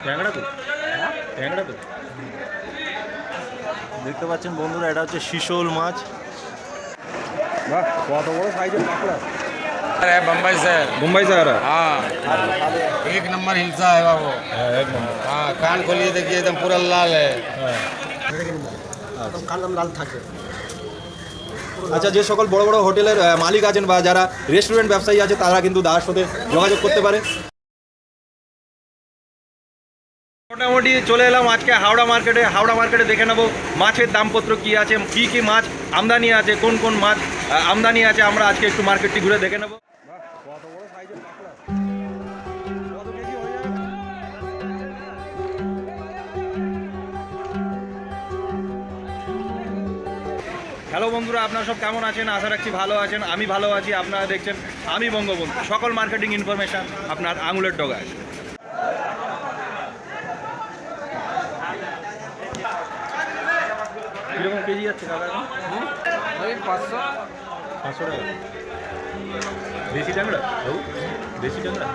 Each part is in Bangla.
ট্যাংরা তো ট্যাংরা তো দেখতে পাচ্ছেন বন্ধুরা এটা হচ্ছে শিশোল মাছ বাহ কত বড় সাইজের কাঁকড়া है बम्बई से মুম্বাই সাহারা हाँ एक नंबर हिलसा है बाबू হ্যাঁ এক নম্বর हाँ कान खोलिए देखिए एकदम पूरा लाल है হ্যাঁ কালাম লাল থাকে আচ্ছা যে সকল বড় বড় হোটেলের আহ, মালিক আছেন বা যারা রেস্টুরেন্ট ব্যবসায়ী আছে তারা কিন্তু দাস সাথে যোগাযোগ করতে পারে মোটামুটি চলে এলাম আজকে হাওড়া মার্কেটে। হাওড়া মার্কেটে দেখে নেব মাছের দামপত্র কি আছে, কি কি মাছ আমদানি আছে, কোন কোন মাছ আমদানি আছে, আমরা আজকে একটু মার্কেটটি ঘুরে দেখে নেব। হ্যালো বন্ধুরা, আপনারা সব কেমন আছেন? আশা রাখছি ভালো আছেন। আমি ভালো আছি, আপনারা দেখছেন আমি বঙ্গবন্ধু। সকল মার্কেটিং ইনফরমেশন আপনার আঙুলের ডগায় কীরকম কেজি যাচ্ছে দাদা। হ্যাঁ? ওই পাঁচশো। পাঁচশো টাকা। ট্যাংরা? বাবু ট্যাংরা?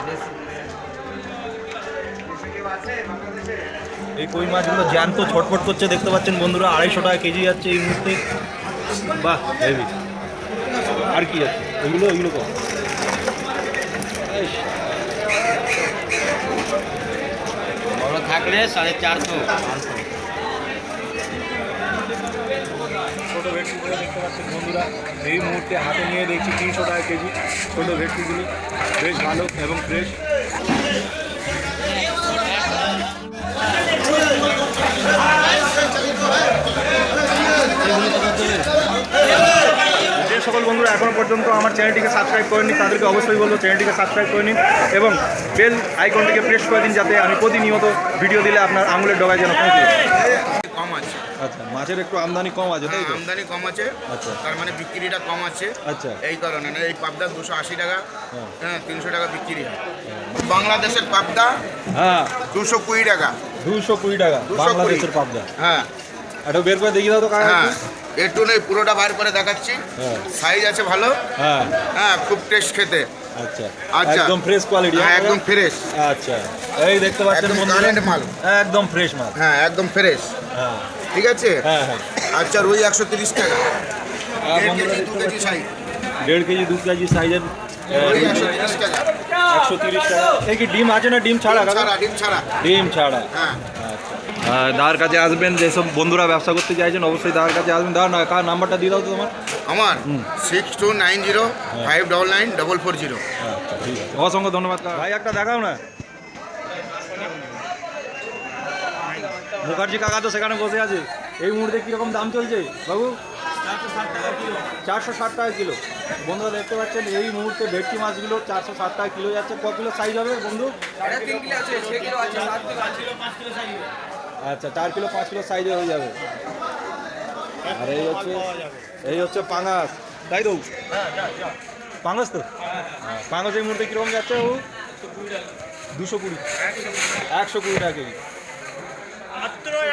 এই কই মাছগুলো জ্যান্ত ছটফট করছে দেখতে পাচ্ছেন বন্ধুরা আড়াইশো টাকা কেজি যাচ্ছে এই মুহূর্তে। বাহ হেভি আর কি যাচ্ছে? ওইগুলো ওইগুলো কম থাকলে সাড়ে চারশো। ভেটকিগুলো বন্ধুরা, এই মুহূর্তে হাতে নিয়ে দেখছি তিনশো টাকা কেজি ছোটো ভেটকিগুলো। বেশ ভালো এবং ফ্রেশ সকল বন্ধুরা এখনও পর্যন্ত আমার চ্যানেলটিকে সাবস্ক্রাইব করেনি তাদেরকে অবশ্যই বলব চ্যানেলটিকে সাবস্ক্রাইব করে নিন এবং বেল আইকনটিকে প্রেস করে দিন যাতে আমি প্রতিনিয়ত ভিডিও দিলে আপনার আঙুলের ডগায় যেন পৌঁছে আচ্ছা মাছের একটু আমদানি কম আছে তাই তো? আমদানি কম আছে। আচ্ছা। তার মানে বিক্রিটা কম আছে আচ্ছা। এই কারণে। না এই পাবদা দুশো আশি টাকা হ্যাঁ। হ্যাঁ তিনশো টাকা বিক্রি হয়। বাংলাদেশের পাবদা হ্যাঁ। দুশো কুড়ি টাকা। দুশো কুড়ি টাকা বাংলাদেশের পাবদা। হ্যাঁ। এটা বের করে দেখিয়ে দাও তো কাকা হ্যাঁ। একটু। একটু নেই পুরোটা বার করে দেখাচ্ছি। হ্যাঁ। সাইজ আছে ভালো। হ্যাঁ। হ্যাঁ খুব টেস্ট খেতে। আচ্ছা। আচ্ছা। একদম ফ্রেশ কোয়ালিটি হ্যাঁ একদম ফ্রেশ আচ্ছা। এই দেখতে পাচ্ছেন একদম মাল। একদম ফ্রেশ মাল। হ্যাঁ একদম ফ্রেশ হ্যাঁ। ঠিক আছে? হ্যাঁ হ্যাঁ। আচ্ছা রুই একশো তিরিশ টাকা। দেড় কেজি দু কেজি সাইজের একশো তিরিশ টাকা। একশো এই কি ডিম আছে না ডিম ছাড়া ডিম ছাড়া। ডিম ছাড়া। হ্যাঁ। দাদার কাছে আসবেন যেসব বন্ধুরা ব্যবসা করতে চাইছেন অবশ্যই দাদার কাছে আসবেন। দাদা না কার নাম্বারটা দিয়ে দাও তো তোমার? আমার? Six two nine zero five double nine double four zero অসংখ্য ধন্যবাদ ভাই একটা দেখাও না। মুখার্জি কাকা তো সেখানে বসে আছে। এই মুহূর্তে কীরকম দাম চলছে? বাবু? চারশো ষাট টাকা কিলো। বন্ধুরা দেখতে পাচ্ছেন এই মুহূর্তে ভেটকি মাছগুলো চারশো ষাট টাকা কিলো যাচ্ছে। ক কিলো সাইজ হবে বন্ধু? আচ্ছা চার কিলো পাঁচ কিলো সাইজে হয়ে যাবে আর এই হচ্ছে এই হচ্ছে পাঙাশ তাই তো পাঙাশ তো পাঙাশ এই মুহূর্তে কীরকম যাচ্ছে ও দুশো কুড়ি একশো কুড়ি টাকা কেজি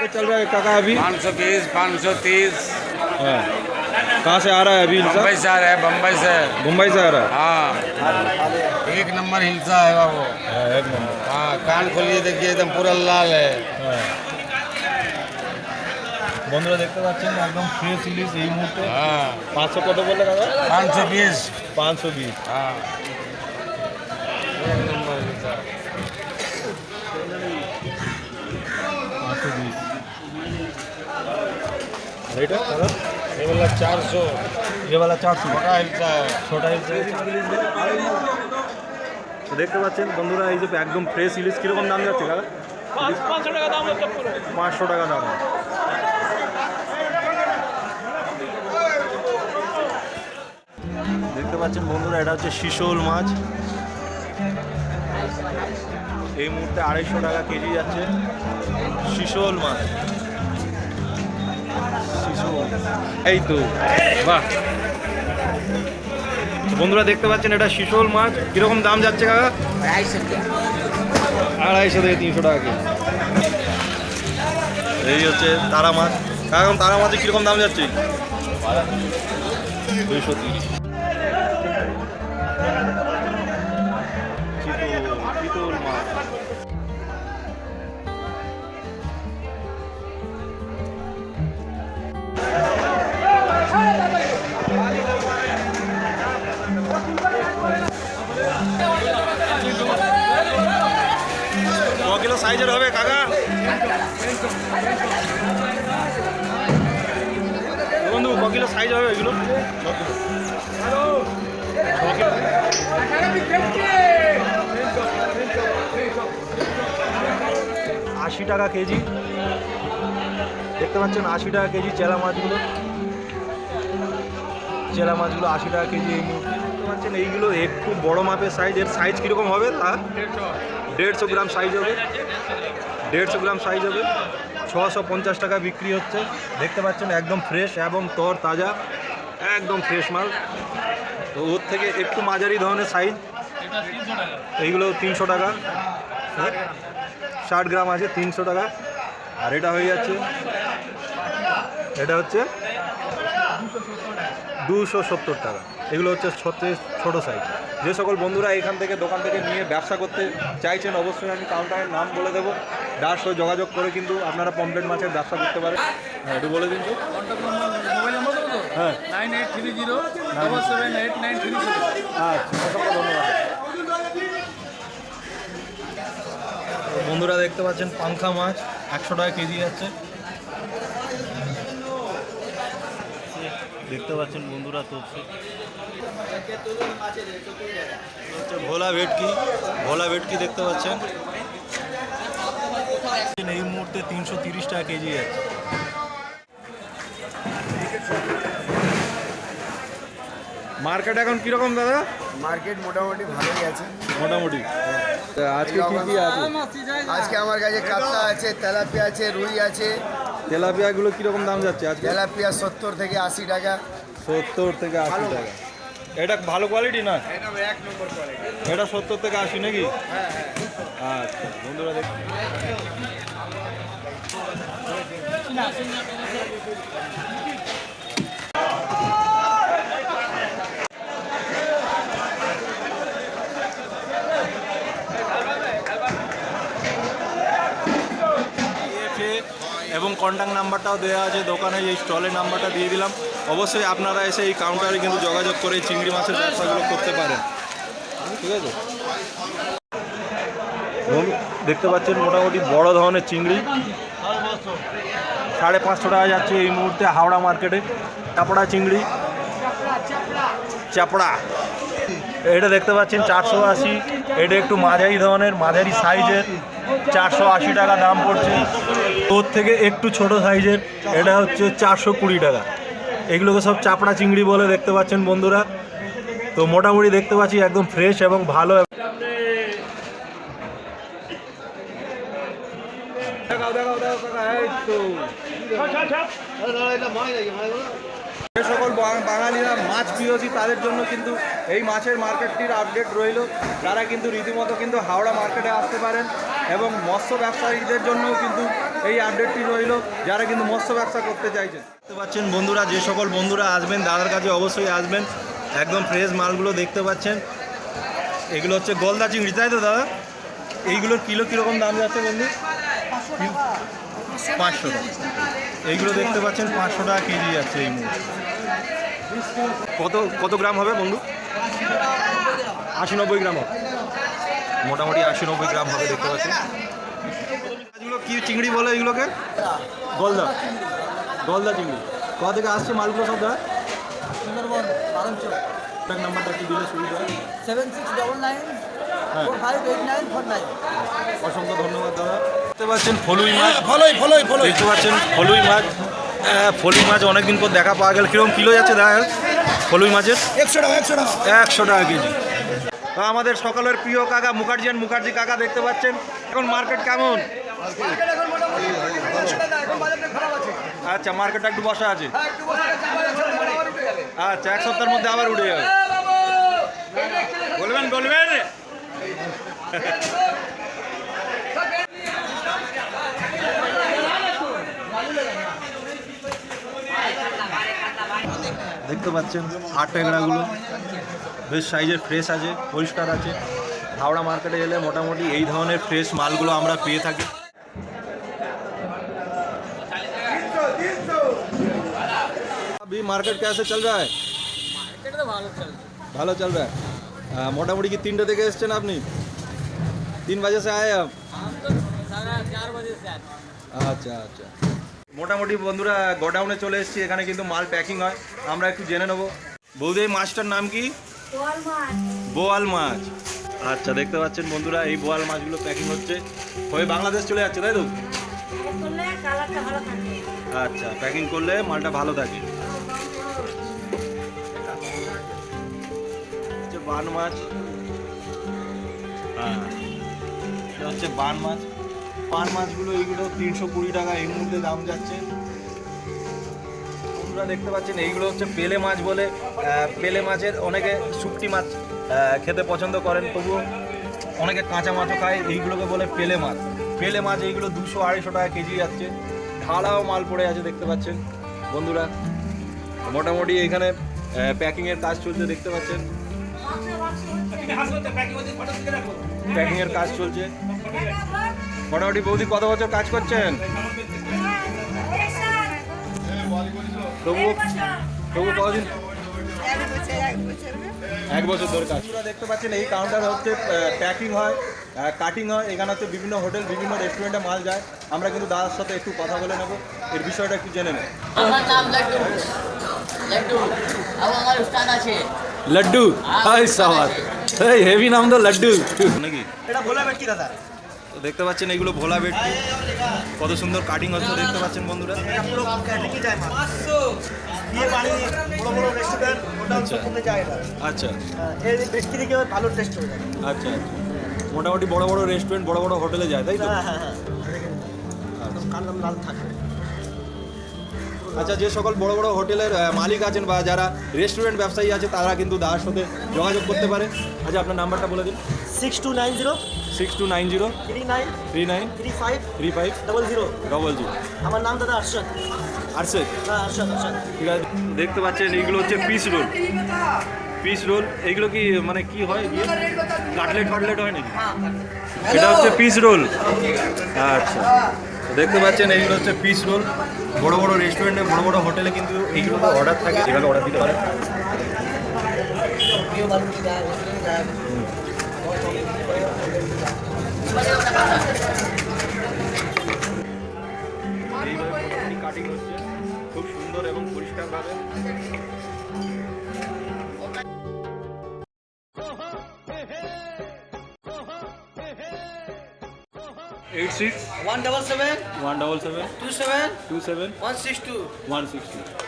चल रहा है काका अभी पाँच सौ बीस पाँच सौ तीस हाँ कहाँ से आ रहा है अभी हिलसा बम्बई से आ रहा है बम्बई से मुंबई से आ रहा हाँ एक नंबर हिलसा है बाबू है हाँ, एक नंबर हाँ कान खोलिए देखिए एकदम पूरा लाल है হ্যাঁ বন্ধুরা দেখতে পাচ্ছেন একদম ফ্রেশ ইলিশ এই মুহূর্তে। পাঁচশো কত বললে দাদা? পাঁচশো বিশ। পাঁচশো বিশ। ছোটা দেখতে পাচ্ছেন বন্ধুরা এই যে একদম ফ্রেশ ইলিশ কীরকম দাম যাচ্ছে দাদা? পাঁচশো টাকা দাম পাঁচশো টাকা দাম। পাচ্ছেন বন্ধুরা এটা হচ্ছে শিশোল মাছ। এই মুহূর্তে আড়াইশো টাকা কেজি যাচ্ছে শিশোল মাছ। এই তো বাহ। বন্ধুরা দেখতে পাচ্ছেন এটা শিশোল মাছ। কীরকম দাম যাচ্ছে কাকা? আড়াইশো থেকে তিনশো টাকা কেজি। এই হচ্ছে তারা মাছ। কাকা তারা মাছের কীরকম দাম যাচ্ছে? দুইশো তিরিশ। চিতল কিলো সাইজের হবে কাকা। বন্ধু ক কিলো সাইজ হবে এগুলো। আশি টাকা কেজি। দেখতে পাচ্ছেন, আশি টাকা কেজি চেলা মাছগুলো। চেলা মাছগুলো আশি টাকা কেজি এই দেখতে পাচ্ছেন, এইগুলো একটু বড় মাপের সাইজ এর সাইজ কীরকম হবে? তা দেড়শো গ্রাম সাইজ হবে। দেড়শো গ্রাম সাইজ হবে। ছশো পঞ্চাশ টাকা বিক্রি হচ্ছে। দেখতে পাচ্ছেন, একদম ফ্রেশ এবং তর তাজা। একদম ফ্রেশ মাল। তো ওর থেকে একটু মাঝারি ধরনের সাইজ এইগুলো তিনশো টাকা। ষাট গ্রাম আছে, তিনশো টাকা। আর এটা হয়ে যাচ্ছে, এটা হচ্ছে দুশো সত্তর টাকা। এগুলো হচ্ছে সবচেয়ে ছোটো সাইজ যে সকল বন্ধুরা এখান থেকে দোকান থেকে নিয়ে ব্যবসা করতে চাইছেন, অবশ্যই আমি কাউন্টারের নাম বলে দেবো। সঙ্গে যোগাযোগ করে কিন্তু আপনারা পমপ্লেট মাছের ব্যবসা করতে পারেন। হ্যাঁ একটু বলে দিন তো। হ্যাঁ। Nine eight three zero double seven eight nine three seven. আচ্ছা অসংখ্য ধন্যবাদ। বন্ধুরা দেখতে পাচ্ছেন পাংখা মাছ একশো টাকা কেজি যাচ্ছে। দেখতে পাচ্ছেন বন্ধুরা তো হচ্ছে ভোলা ভেটকি ভোলা ভেটকি দেখতে পাচ্ছেন। এই মুহূর্তে তিনশো তিরিশ টাকা কেজি যাচ্ছে। মার্কেট এখন কীরকম দাদা? মার্কেট মোটামুটি ভালোই আছে। মোটামুটি। আজকে কি কি আছে? আজকে আমার কাছে কাতলা আছে তেলাপিয়া আছে রুই আছে। তেলাপিয়াগুলো কীরকম দাম যাচ্ছে আজকে? তেলাপিয়া সত্তর থেকে আশি টাকা। সত্তর থেকে আশি টাকা। এটা ভালো কোয়ালিটি না? এক নম্বর করে এটা সত্তর থেকে আশি নাকি? আচ্ছা বন্ধুরা দেখ। দিয়েছে এবং কন্ট্যাক্ট নাম্বারটাও দেওয়া আছে, দোকানে এই স্টলের নাম্বারটা দিয়ে দিলাম। অবশ্যই আপনারা এসে এই কাউন্টারে কিন্তু যোগাযোগ করে চিংড়ি মাছের ব্যবসাগুলো করতে পারেন। ঠিক আছে? দেখতে পাচ্ছেন মোটামুটি বড় ধরনের চিংড়ি। সাড়ে পাঁচশো টাকা যাচ্ছে এই মুহূর্তে হাওড়া মার্কেটে। চাপড়া চিংড়ি। চাপড়া। এটা দেখতে পাচ্ছেন চারশো আশি। এটা একটু মাঝারি ধরনের, মাঝারি সাইজের চারশো আশি টাকা দাম পড়ছে। তোর থেকে একটু ছোট সাইজের, এটা হচ্ছে চারশো কুড়ি টাকা। এগুলোকে সব চাপড়া চিংড়ি বলে দেখতে পাচ্ছেন বন্ধুরা। তো মোটামুটি দেখতে পাচ্ছি একদম ফ্রেশ এবং ভালো। যে সকল বাঙালিরা মাছ প্রিয়সী, তাদের জন্য কিন্তু এই মাছের মার্কেটটির আপডেট রইল। তারা কিন্তু রীতিমতো কিন্তু হাওড়া মার্কেটে আসতে পারেন এবং মৎস্য ব্যবসায়ীদের জন্যও কিন্তু এই আপডেটটি রইল যারা কিন্তু মৎস্য ব্যবসা করতে চাইছেন। দেখতে পাচ্ছেন বন্ধুরা যে সকল বন্ধুরা আসবেন দাদার কাছে অবশ্যই আসবেন। একদম ফ্রেশ মালগুলো দেখতে পাচ্ছেন। এগুলো হচ্ছে গলদা চিংড়ি তাই তো দাদা? এইগুলোর কিলো কীরকম দাম যাচ্ছে বন্ধু? পাঁচশো টাকা। এইগুলো দেখতে পাচ্ছেন পাঁচশো টাকা কেজি যাচ্ছে এই মুহূর্তে। কত কত গ্রাম হবে বন্ধু? আশি নব্বই গ্রাম হবে। মোটামুটি আশি নব্বই গ্রাম হবে দেখতে পাচ্ছেন মাছগুলো কি চিংড়ি বলে এগুলোকে? গলদা। গলদা চিংড়ি। কোথা থেকে আসছে মালগুলো সব দাদা সুন্দরবন কন্ট্যাক্ট নাম্বারটা একটু দিলে সুবিধা সেভেন সিক্স ডবল নাইন হ্যাঁ। অসংখ্য ধন্যবাদ দাদা। দেখতে পাচ্ছেন ফলুই মাছ। ফলোই ফলোই ফলোই। দেখতে পাচ্ছেন ফলুই মাছ। আহ, ফলুই মাছ অনেকদিন পর দেখা পাওয়া গেল। কীরকম কিলো যাচ্ছে দেখা ফলুই মাছের? একশো টাকা একশো টাকা। একশো টাকা কেজি। আমাদের সকালের প্রিয় কাকা মুখার্জি and মুখার্জি কাকা দেখতে পাচ্ছেন। এখন মার্কেট কেমন? আচ্ছা মার্কেটটা একটু বসা আছে। আচ্ছা এক সপ্তাহের মধ্যে আবার উঠে যাবে। বলবেন বলবেন। দেখতে পাচ্ছেন আট ট্যাংরাগুলো বেশ সাইজের ফ্রেশ আছে পরিষ্কার আছে হাওড়া মার্কেটে এলে মোটামুটি এই ধরনের ফ্রেশ মালগুলো আমরা পেয়ে থাকি अभी मार्केट कैसे चल रहा है ভালো চল रहा है আহ, মোটামুটি কি তিনটে থেকে এসছেন আপনি তিন বাজে সে আয়ে আপ আচ্ছা আচ্ছা মোটামুটি বন্ধুরা গোডাউনে চলে এসেছি এখানে কিন্তু মাল প্যাকিং হয় আমরা একটু জেনে নেবো বৌদি এই মাছটার নাম কি বোয়াল মাছ। আচ্ছা দেখতে পাচ্ছেন বন্ধুরা এই বোয়াল মাছগুলো প্যাকিং হচ্ছে। হয়ে বাংলাদেশ চলে যাচ্ছে তাই তো? থাকে। আচ্ছা প্যাকিং করলে মালটা ভালো থাকে। বান মাছ। হ্যাঁ এটা হচ্ছে বান মাছ। পান মাছগুলো এইগুলো তিনশো কুড়ি টাকা এই মুহূর্তে দাম যাচ্ছে। তোমরা দেখতে পাচ্ছেন, এইগুলো হচ্ছে পেলে মাছ বলে পেলে মাছের অনেকে শুকটি মাছ খেতে পছন্দ করেন, তবুও অনেকে কাঁচা মাছও খায়, এইগুলোকে বলে পেলে মাছ। পেলে মাছ এইগুলো দুশো আড়াইশো টাকা কেজি যাচ্ছে, ঢালাও মাল পড়ে আছে দেখতে পাচ্ছেন। বন্ধুরা, মোটামুটি এখানে প্যাকিংয়ের কাজ চলছে দেখতে পাচ্ছেন। প্যাকিংয়ের কাজ চলছে। মোটামুটি বৌদি কত বছর কাজ করছেন? তবু তবু কদিন? এক বছর ধরে কাজ। দেখতে পাচ্ছেন এই কাউন্টার হচ্ছে প্যাকিং হয় কাটিং হয়। এখানে হচ্ছে বিভিন্ন হোটেল বিভিন্ন রেস্টুরেন্টে মাল যায়। আমরা কিন্তু দাদার সাথে একটু কথা বলে নেব। এর বিষয়টা একটু জেনে নেব। আমার নাম লাড্ডু। লাড্ডু আমার উস্তাদ আছে। লাড্ডু? হাই সাবাস। হেভি নাম তো লাড্ডু। নাকি এটা ভোলা ভেটকি দাদা? দেখতে পাচ্ছেন এগুলো ভোলা ভেটকি কত সুন্দর কাটিং হচ্ছে দেখতে পাচ্ছেন বন্ধুরা। আচ্ছা। আচ্ছা। হ্যাঁ, আচ্ছা আচ্ছা। মোটামুটি বড় বড় রেস্টুরেন্ট বড় বড় হোটেলে যায় তাই তো? হ্যাঁ হ্যাঁ আচ্ছা যে সকল বড় বড় হোটেলের মালিক আছেন বা যারা রেস্টুরেন্ট ব্যবসায়ী আছে তারা কিন্তু দাদার সাথে যোগাযোগ করতে পারে। আচ্ছা আপনার নাম্বারটা বলে দিন। Six two nine zero six two nine zero. Three nine. Three nine. Three five. Three five. Double zero. Double zero. আমার নাম দাদা আরশাদ। আটসে হ্যাঁ আরশাদ আরশাদ। ঠিক আছে। দেখতে পাচ্ছেন এইগুলো হচ্ছে পিস রোল পিস রোল এইগুলো কি মানে কি হয়? কাটলেট ফাটলেট হয় নাকি? এটা হচ্ছে পিস রোল আচ্ছা। দেখতে পাচ্ছেন এইগুলো হচ্ছে পিস রোল বড় বড় রেস্টুরেন্টে বড় বড় হোটেলে কিন্তু এইগুলো অর্ডার থাকে। এভাবে অর্ডার দিতে পারে। এইভাবে কাটিং হচ্ছে খুব সুন্দর এবং পরিষ্কারভাবে eight six one double seven one double seven two seven two seven one six two one sixty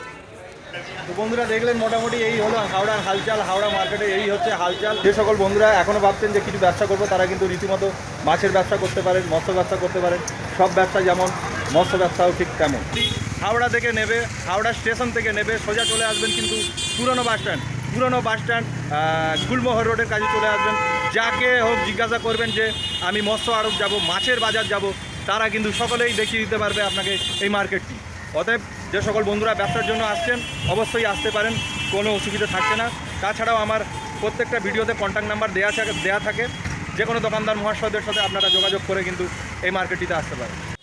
তো বন্ধুরা দেখলেন মোটামুটি এই হলো হাওড়ার হালচাল, হাওড়া মার্কেটে এই হচ্ছে হালচাল। যে সকল বন্ধুরা এখনও ভাবছেন যে কিছু ব্যবসা করব, তারা কিন্তু রীতিমতো মাছের ব্যবসা করতে পারেন, মৎস্য ব্যবসা করতে পারেন। সব ব্যবসা যেমন, মৎস্য ব্যবসাও ঠিক তেমন। হাওড়া থেকে নেবে, হাওড়া স্টেশন থেকে নেবে, সোজা চলে আসবেন কিন্তু পুরনো বাস স্ট্যান্ড। পুরনো বাস স্ট্যান্ড গুলমোহর রোডের কাছে চলে আসবেন। যাকে হোক জিজ্ঞাসা করবেন যে, আমি মৎস্য আড়ত যাব, মাছের বাজার যাব, তারা কিন্তু সকলেই দেখিয়ে দিতে পারবে আপনাকে এই মার্কেটটি অতএব যে সকল বন্ধুরা ব্যবসার জন্য আসছেন, অবশ্যই আসতে পারেন, কোনো অসুবিধা থাকছে না। তাছাড়াও আমার প্রত্যেকটা ভিডিওতে কন্ট্যাক্ট নাম্বার দেওয়া দেওয়া থাকে। যে কোনো দোকানদার মহাশয়দের সাথে আপনারা যোগাযোগ করে কিন্তু এই মার্কেটটিতে আসতে পারেন।